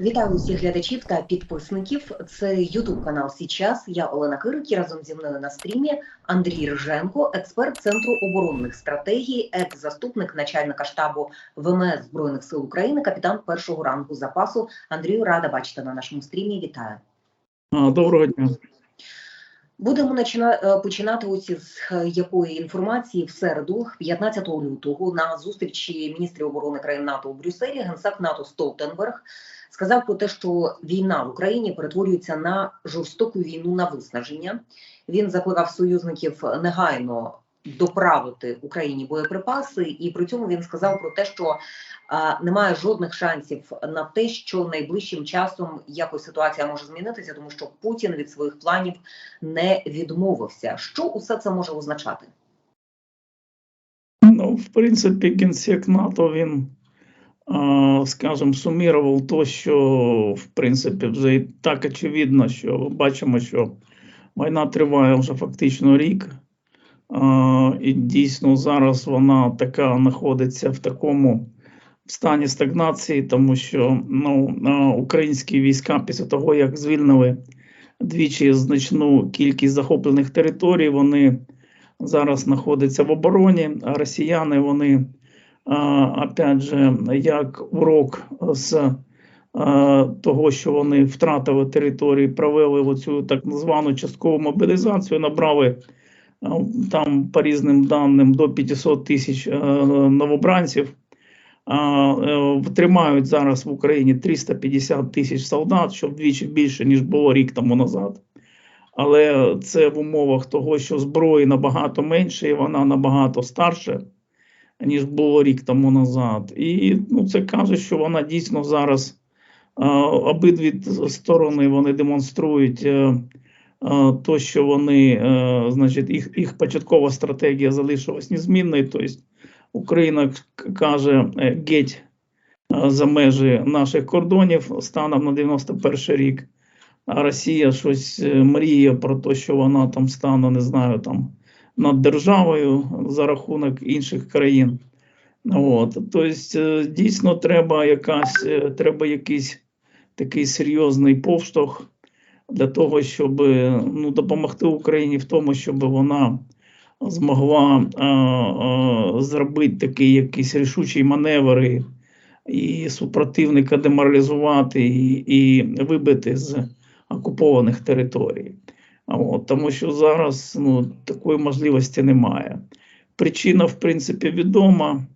Вітаю усіх глядачів та підписників. Це Ютуб канал Січас. Я Олена Кирик і разом зі мною на стрімі Андрій Рженко, експерт Центру оборонних стратегій, екс-заступник начальника штабу ВМС Збройних сил України, капітан першого рангу запасу. Андрію рада бачити на нашому стрімі. Вітаю. Доброго дня. Будемо е, починати ось із е, якої інформації в середу, 15 лютого, на зустрічі міністрів оборони країн НАТО у Брюсселі, генсек НАТО Столтенберг сказав про те, що війна в Україні перетворюється на жорстоку війну на виснаження. Він закликав союзників негайно доправити Україні боєприпаси, і при цьому він сказав про те, що а, немає жодних шансів на те, що найближчим часом якось ситуація може змінитися, тому що Путін від своїх планів не відмовився. Що усе це може означати? Ну, в принципі, генсек НАТО він, скажімо, сумірував то, що в принципі вже так очевидно, що бачимо, що війна триває вже фактично рік. І дійсно зараз вона така знаходиться в такому стані стагнації, тому що ну, українські війська після того, як звільнили двічі значну кількість захоплених територій, вони зараз знаходяться в обороні, а росіяни вони опять же, як урок з того, що вони втратили території, провели оцю так звану часткову мобілізацію, набрали там по різним даним до 500 тисяч новобранців. Е, Тримають зараз в Україні 350 тисяч солдат, що вдвічі більше ніж було рік тому назад але це в умовах того, що зброї набагато менше, і вона набагато старша, ніж було рік тому назад. І ну, це каже, що вона дійсно зараз обидві сторони вони демонструють е, а, то, що вони, е, значить, їх, їх початкова стратегія залишилась незмінною. Тобто Україна каже е, геть е, за межі наших кордонів станом на 91 рік а Росія щось е, мріє про те, що вона там стане, не знаю, там над державою за рахунок інших країн. От. Тобто, е, дійсно, треба якась, е, треба якийсь такий серйозний повштовх для того, щоб е, ну, допомогти Україні в тому, щоб вона змогла а, а, зробити такий якийсь рішучий маневр і, і супротивника деморалізувати і, і вибити з окупованих територій. От, тому що зараз ну, такої можливості немає. Причина, в принципі, відома.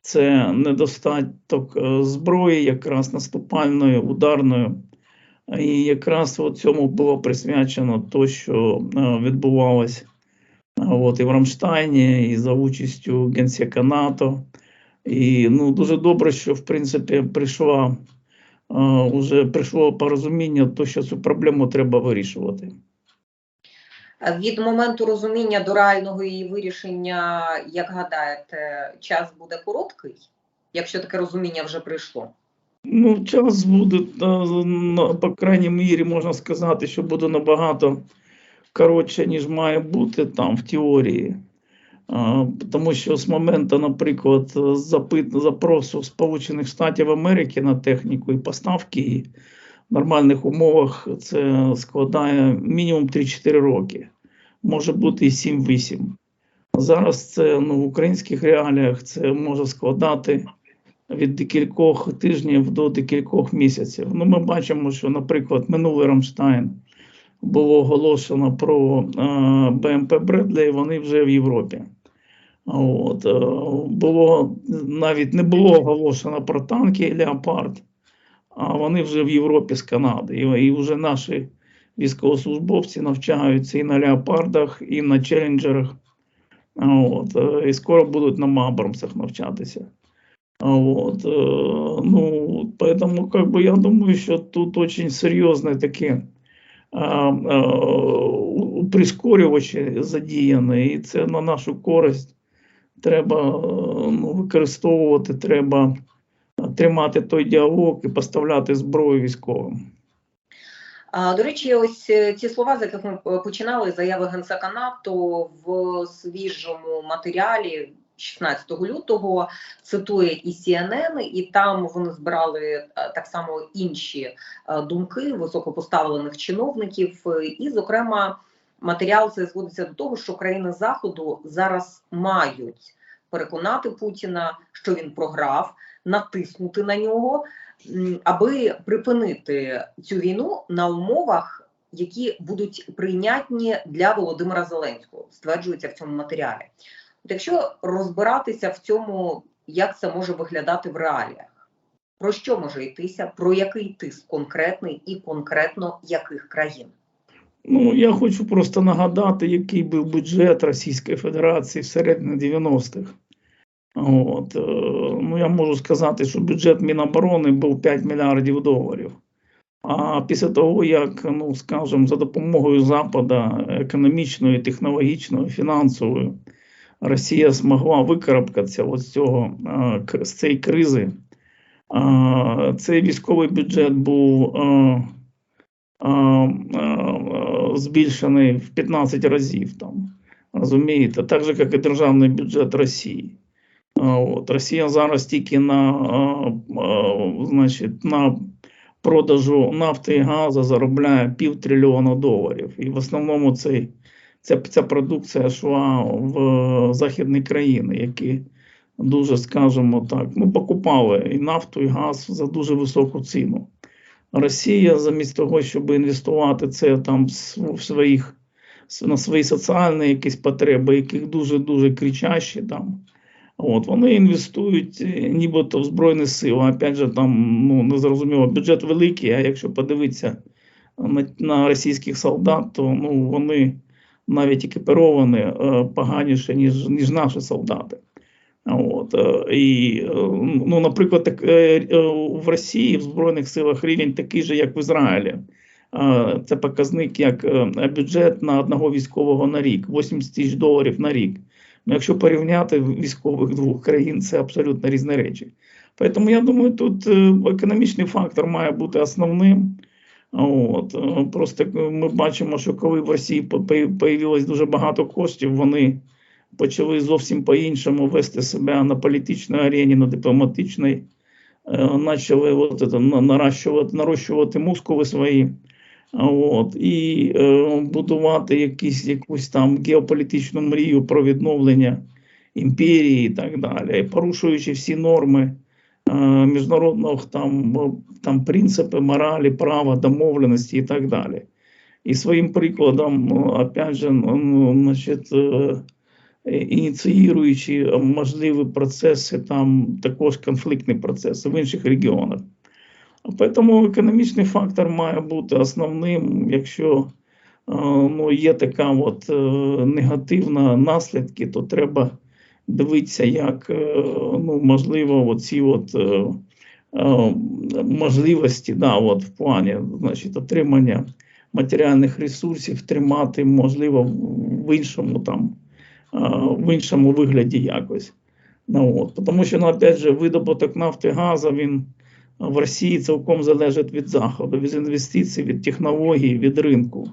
Це недостаток е, зброї, якраз наступальної, ударної. І якраз цьому було присвячено то, що е, відбувалось е, от, і в Рамштайні, і за участю Генсека НАТО. І ну, дуже добре, що в принципі прийшла е, уже прийшло порозуміння, то що цю проблему треба вирішувати. Від моменту розуміння до реального її вирішення, як гадаєте, час буде короткий, якщо таке розуміння вже прийшло? Ну, час буде, по крайній мірі, можна сказати, що буде набагато коротше, ніж має бути там в теорії. Тому що з моменту, наприклад, запит, запросу Сполучених Штатів Америки на техніку і поставки її нормальних умовах це складає мінімум 3-4 роки, може бути і 7-8. Зараз це ну, в українських реаліях це може складати від декількох тижнів до декількох місяців. Ну, ми бачимо, що, наприклад, минулий Рамштайн було оголошено про е, БМП Бредлі, вони вже в Європі. От, е, було, навіть не було оголошено про танки і Леопард, а вони вже в Європі з Канади. І, і вже наші військовослужбовці навчаються і на Леопардах, і на Челленджерах. От, е, і скоро будуть на Мабрамсах навчатися. Вот, э, ну, поэтому, как бы, я думаю, что тут очень серьезные такие а, а, у- прискорювачі задіяні, і це на нашу користь. Треба е, ну, використовувати, треба тримати той діалог і поставляти зброю військовим. До речі, ось е, ці слова, з яких ми е, починали, заяви генсека НАТО в свіжому матеріалі 16 лютого, цитує і CNN, і там вони збирали е, так само інші думки високопоставлених чиновників. І, зокрема, матеріал це зводиться до того, що країни Заходу зараз мають переконати Путіна, що він програв, натиснути на нього, аби припинити цю війну на умовах які будуть прийнятні для Володимира Зеленського, стверджується в цьому матеріалі. От якщо розбиратися в цьому, як це може виглядати в реаліях, про що може йтися, про який тиск конкретний і конкретно яких країн? Ну, я хочу просто нагадати, який був бюджет Російської Федерації всередині 90-х. От, е, ну, я можу сказати, що бюджет Міноборони був 5 мільярдів доларів. А після того, як, ну, скажімо, за допомогою Запада економічною, технологічною, фінансовою, Росія змогла викарабкатися з цього е, з цієї кризи. Е, Цей військовий бюджет був збільшений в 15 разів там. Розумієте, так же, як і державний бюджет Росії. От, Росія зараз тільки на, е, е, значить, на продажу нафти і газу заробляє пів трильйона доларів. І в основному цей, ця, ця продукція йшла в західні країни, які дуже, скажімо так, ну, покупали і нафту, і газ за дуже високу ціну. Росія, замість того, щоб інвестувати це там в своїх на свої соціальні якісь потреби, яких дуже дуже кричащі там. От вони інвестують е, нібито в Збройні Сили. Опять же, там ну не зрозуміло, бюджет великий. А якщо подивитися на, на російських солдат, то ну вони навіть екіпіровані е, поганіше, ніж, ніж наші солдати. От, е, і, е, ну, наприклад, так, в Росії в Збройних силах рівень такий же, як в Ізраїлі. Це показник як бюджет на одного військового на рік, 80 тисяч доларів на рік. Ну, якщо порівняти військових двох країн, це абсолютно різні речі. Тому я думаю, тут е, економічний фактор має бути основним. От, е, просто ми бачимо, що коли в Росії появилось дуже багато коштів, вони почали зовсім по-іншому вести себе на політичній арені, на дипломатичній, е, почали от наращувати, нарощувати мускули свої. От, і е, будувати якісь, якусь там геополітичну мрію про відновлення імперії і так далі, порушуючи всі норми е, міжнародного там, там принципи моралі, права, домовленості і так далі. І своїм прикладом, ну, опять же, ну, значить, е, ініціюючи можливі процеси, там також конфліктні процеси в інших регіонах. Тому економічний фактор має бути основним, якщо е, ну, є така от е, негативна наслідки, то треба дивитися, як е, ну, можливо оці от, можливості да, от, в плані значить, отримання матеріальних ресурсів тримати, можливо, в іншому там, в іншому вигляді якось. Ну, от, тому що, ну, опять же, видобуток нафти газу, він в Росії цілком залежить від Заходу, від інвестицій, від технологій, від ринку,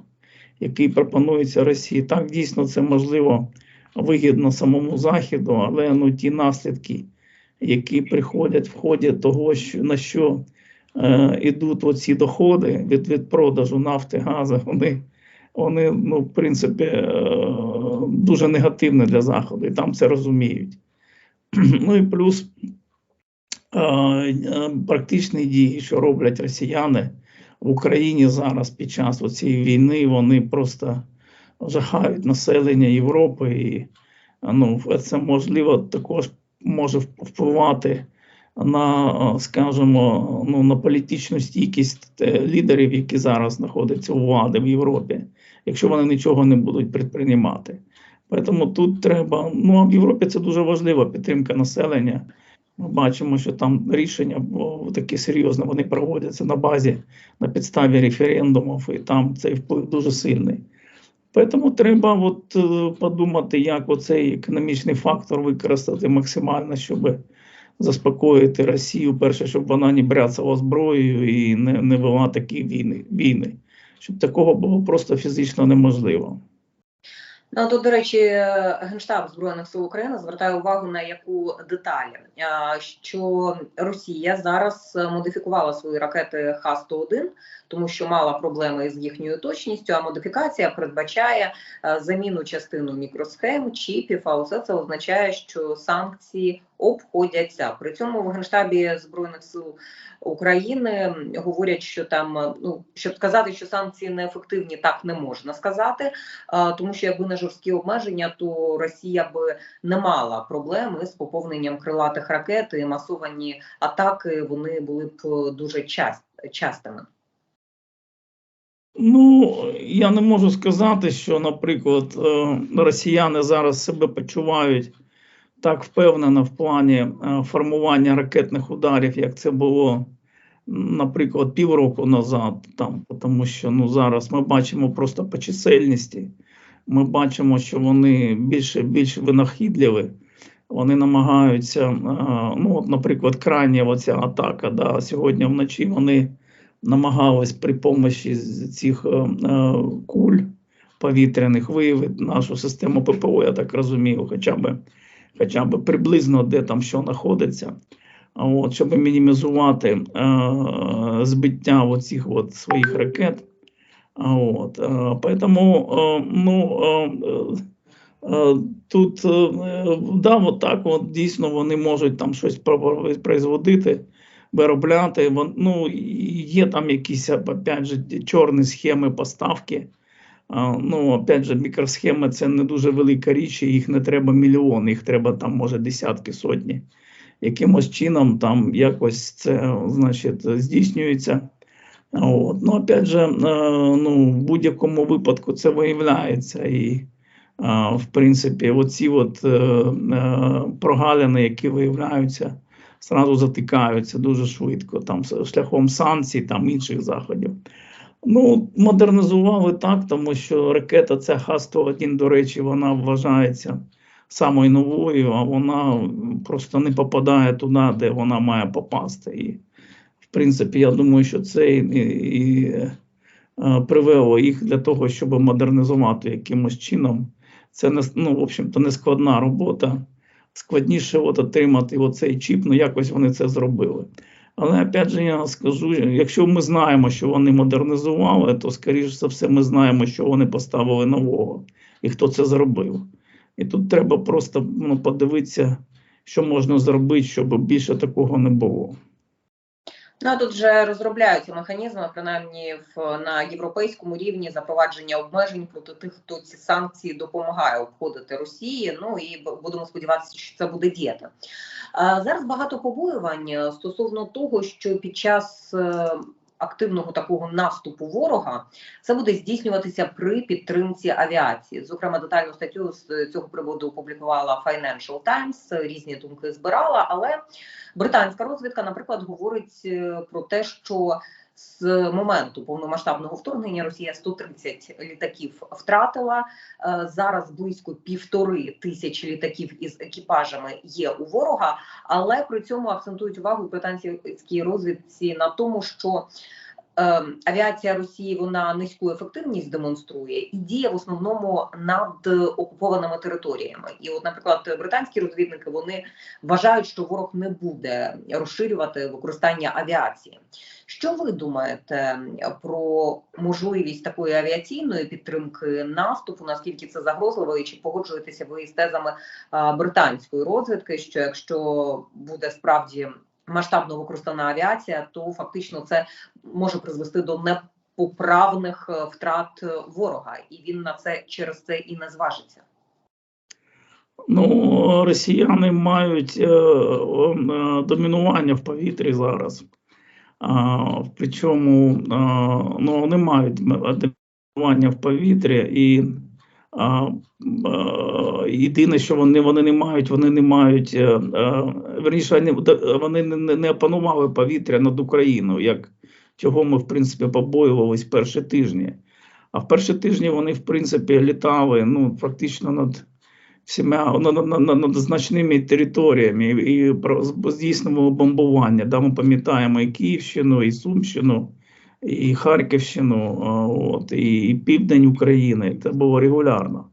який пропонується Росії. Так, дійсно, це можливо вигідно самому Заходу, але ну, ті наслідки, які приходять в ході того, що, на що е, ідуть оці доходи від, від продажу нафти, газу, вони, вони ну, в принципі, е, дуже негативні для Заходу, і там це розуміють. Ну і плюс практичні дії, що роблять росіяни в Україні зараз під час цієї війни, вони просто жахають населення Європи, і ну, це можливо також може впливати на, е, скажімо, ну, на політичну стійкість е, лідерів, які зараз знаходяться у влади в Європі, якщо вони нічого не будуть предприймати. Тому тут треба, ну а в Європі це дуже важлива підтримка населення. Ми бачимо, що там рішення бо, такі серйозні, вони проводяться на базі, на підставі референдумів, і там цей вплив дуже сильний. Тому треба от, е, подумати, як оцей економічний фактор використати максимально, щоб заспокоїти Росію. Перше, щоб вона не бряцала зброєю і не, не вела такі війни, війни, щоб такого було просто фізично неможливо. Ну тут, до речі, генштаб збройних сил України звертає увагу на яку деталь, що Росія зараз модифікувала свої ракети Х-101, тому що мала проблеми з їхньою точністю. А модифікація передбачає заміну частину мікросхем, чіпів. А усе це означає, що санкції обходяться. При цьому в генштабі збройних сил України говорять, що там ну щоб сказати, що санкції неефективні, так не можна сказати, тому що якби не жорсткі обмеження, то Росія би не мала проблеми з поповненням крилатих ракет і масовані атаки. Вони були б дуже част, частими. Ну, я не можу сказати, що, наприклад, е, росіяни зараз себе почувають так впевнено в плані е, формування ракетних ударів, як це було, наприклад, півроку назад. Там, Тому що ну, зараз ми бачимо просто по чисельності, ми бачимо, що вони більше більш винахідливі. Вони намагаються, е, ну, от, наприклад, крайня оця атака. да, Сьогодні вночі вони намагались при помощі цих е, куль повітряних виявити нашу систему ППО, я так розумію, хоча б хоча б приблизно де там що знаходиться, от, щоб мінімізувати е, збиття оцих от своїх ракет. От, е, Поэтому е, ну, е, е, тут е, да, от так от, дійсно вони можуть там щось производити, виробляти. Ну, Є там якісь опять же, чорні схеми поставки. Ну, опять же, мікросхеми це не дуже велика річ, і їх не треба мільйон, їх треба там, може, десятки сотні. Якимось чином там якось це значить, здійснюється. От. Ну, опять же, ну, в будь-якому випадку це виявляється. І, в принципі, оці от е, е, прогалини, які виявляються, зразу затикаються дуже швидко, там шляхом санкцій, там інших заходів. Ну, модернізували так, тому що ракета ця Х-101, до речі, вона вважається самою новою, а вона просто не попадає туди, де вона має попасти. І, в принципі, я думаю, що це і, і е, привело їх для того, щоб модернізувати якимось чином. Це не ну, в общем-то, не складна робота. Складніше от отримати оцей чіп, ну якось вони це зробили. Але опять же, я скажу: якщо ми знаємо, що вони модернізували, то скоріш за все, ми знаємо, що вони поставили нового і хто це зробив. І тут треба просто ну, подивитися, що можна зробити, щоб більше такого не було. Ну тут вже розробляються механізми, принаймні в на європейському рівні запровадження обмежень проти тих, хто ці санкції допомагає обходити Росії. Ну і будемо сподіватися, що це буде діяти. Зараз багато побоювань стосовно того, що під час е, активного такого наступу ворога це буде здійснюватися при підтримці авіації. Зокрема, детальну статтю з цього приводу опублікувала Financial Times, різні думки збирала. Але британська розвідка, наприклад, говорить е, про те, що з моменту повномасштабного вторгнення Росія 130 літаків втратила. Е, зараз близько півтори тисячі літаків із екіпажами є у ворога, але при цьому акцентують увагу британські розвідці на тому, що Авіація Росії вона низьку ефективність демонструє і діє в основному над окупованими територіями. І, от, наприклад, британські розвідники вони вважають, що ворог не буде розширювати використання авіації. Що ви думаєте про можливість такої авіаційної підтримки наступу? Наскільки це загрозливо, і чи погоджуєтеся ви з тезами британської розвідки? Що якщо буде справді масштабно використана авіація, то фактично це може призвести до непоправних е, втрат ворога, і він на це через це і не зважиться. Ну, росіяни мають е, е, домінування в повітрі зараз. Причому ну, вони мають адемування в повітрі, і єдине, що вони вони не мають, вони не мають е, е, верніше, вони не, не опанували повітря над Україною, як чого ми в принципі побоювалися перші тижні. А в перші тижні вони, в принципі, літали ну, фактично над всіма над значними територіями і здійснювало бомбування. Да, Ми пам'ятаємо і Київщину, і Сумщину, і Харківщину, от, і, Південь України. Це було регулярно.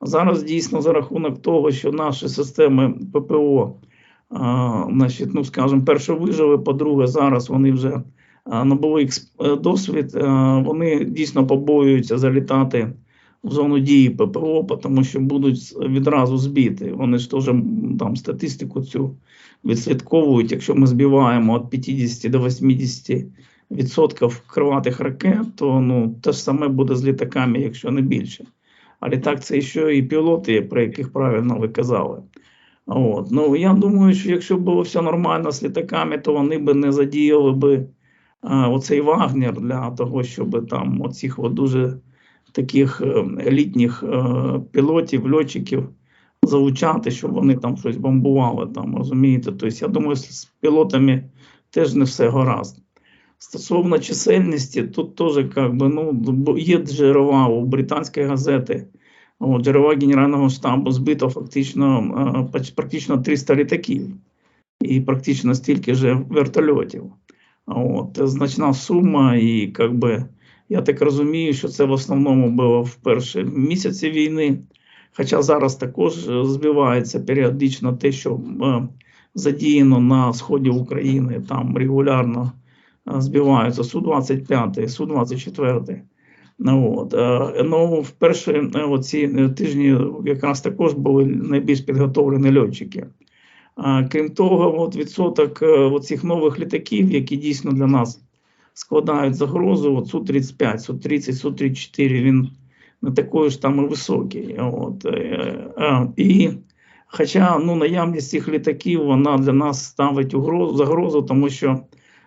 Зараз дійсно за рахунок того, що наші системи ППО, а, значить, ну скажімо, перше вижили, по-друге, зараз вони вже набули е, досвід, а, вони дійсно побоюються залітати в зону дії ППО, тому що будуть відразу збіти. Вони ж теж там статистику цю відслідковують. Якщо ми збиваємо від 50 до 80 відсотків криватих ракет, то ну те ж саме буде з літаками, якщо не більше. А літак це ще і пілоти, про яких правильно ви казали. От. Ну, я думаю, що якщо б було все нормально з літаками, то вони б не задіяли би а, оцей Вагнер для того, щоб там оцих от дуже таких е, елітних е, пілотів, льотчиків залучати, щоб вони там щось бомбували. Там, розумієте? Тобто, я думаю, з пілотами теж не все гаразд. Стосовно чисельності, тут теж би, ну, є джерела у британської газети, от, джерела Генерального штабу збито фактично е, практично 300 літаків і практично стільки ж вертольотів. От, значна сума, і би, я так розумію, що це в основному було в перші місяці війни. Хоча зараз також е, збивається періодично те, що е, задіяно на сході України, там регулярно збиваються Су-25, Су-24. Ну, от, е, ну, в перші е, оці е, тижні якраз також були найбільш підготовлені льотчики. Крім того, от відсоток оцих нових літаків, які дійсно для нас складають загрозу, от Су-35, Су-30, Су-34, він не такий ж там і високий. От, і хоча ну, наявність цих літаків вона для нас ставить угрозу, загрозу, тому що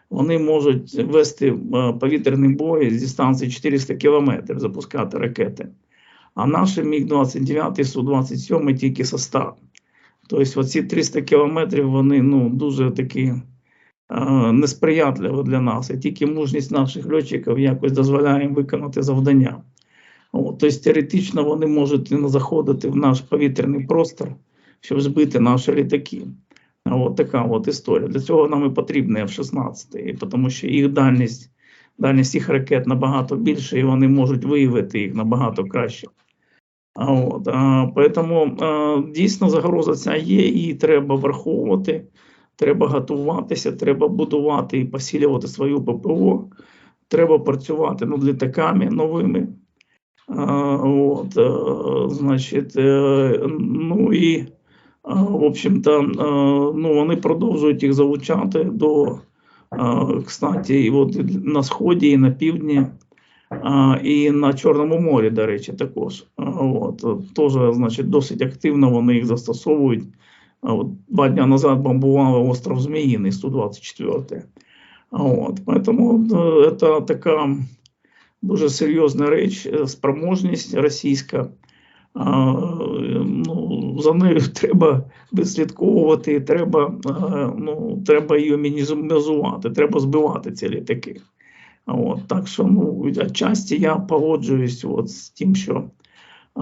вони можуть вести е, повітряний бой з дистанції 400 кілометрів, запускати ракети. А наші Міг-29 Су-27 тільки со 100. Тобто, оці 300 кілометрів вони ну, дуже такі е, для нас. І тільки мужність наших льотчиків якось дозволяє їм виконати завдання. От, тобто, теоретично вони можуть заходити в наш повітряний простор, щоб збити наші літаки. От така от історія. Для цього нам і потрібні F-16, тому що їх дальність, дальність їх ракет набагато більше, і вони можуть виявити їх набагато краще. А От, а, поэтому а, дійсно загроза ця є, і треба враховувати, треба готуватися, треба будувати і посилювати свою ППО, треба працювати над літаками новими. А, от, е, значить, е, ну і а, в общем-то, ну, вони продовжують їх залучати до, кстати, і от на сході і на півдні, і на Чорному морі, до речі, також. От, теж, значить, досить активно вони їх застосовують. От, два дні назад бомбували остров Зміїний, 124. А От, поэтому е, це така дуже серйозна річ, е, спроможність російська. За нею треба відслідковувати, треба, е, ну, треба її мінімізувати, треба збивати ці літаки. От, так що ну, отчасті я погоджуюсь от, з тим, що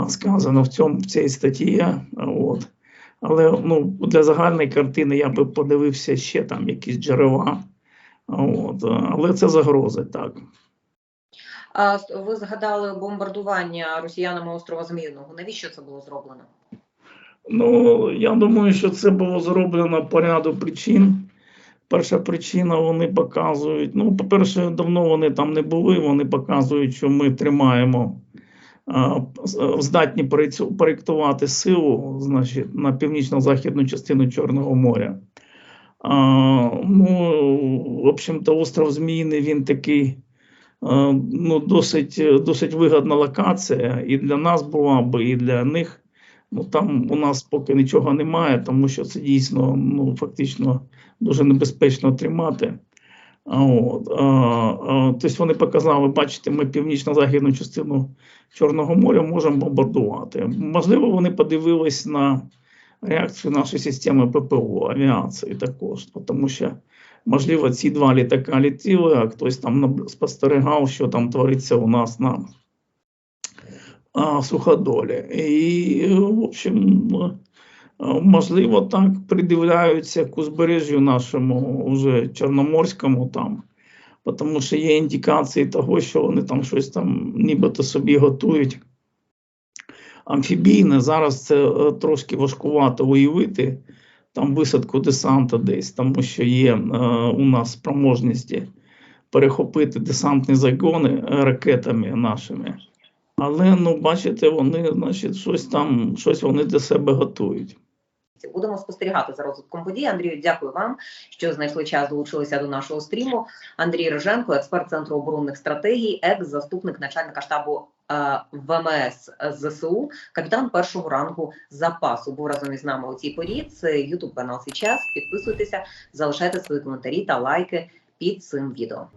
сказано в, цьому, в цій статті. От. Але ну, для загальної картини я би подивився ще там якісь джерела. От. Але це загрози, так. Ви згадали бомбардування росіянами острова Зміїного. Навіщо це було зроблено? Ну, я думаю, що це було зроблено по ряду причин. Перша причина, вони показують. Ну, по-перше, давно вони там не були. Вони показують, що ми тримаємо а, здатні проєктувати силу значить, на північно-західну частину Чорного моря. А, ну, в общем-то, остров Зміїний він такий. Ну, досить, досить вигідна локація і для нас була би, і для них. Ну там у нас поки нічого немає, тому що це дійсно ну, фактично дуже небезпечно тримати. А, От, а, а, тобто вони показали, бачите, ми північно-західну частину Чорного моря можемо бомбардувати. Можливо, вони подивились на реакцію нашої системи ППО, авіації також, тому що, можливо, ці два літака літіли, а хтось там спостерігав, що там твориться у нас на а, суходолі. І, в общем, можливо, так придивляються к узбережжю нашому уже Чорноморському там, тому що є індикації того, що вони там щось там нібито собі готують. амфібійне. Зараз це е, трошки важкувато уявити. Там висадку десанта десь, тому що є е, у нас спроможності перехопити десантні загони е, ракетами нашими. Але ну, бачите, вони, значить, щось там, щось вони для себе готують. Будемо спостерігати за розвитком подій. Андрію, дякую вам, що знайшли час, долучилися до нашого стріму. Андрій Риженко, експерт центру оборонних стратегій, екс-заступник начальника штабу е, ВМС ЗСУ, капітан першого рангу запасу. Був разом із нами у цій порі. Це Ютуб канал «Січас». Підписуйтеся, залишайте свої коментарі та лайки під цим відео.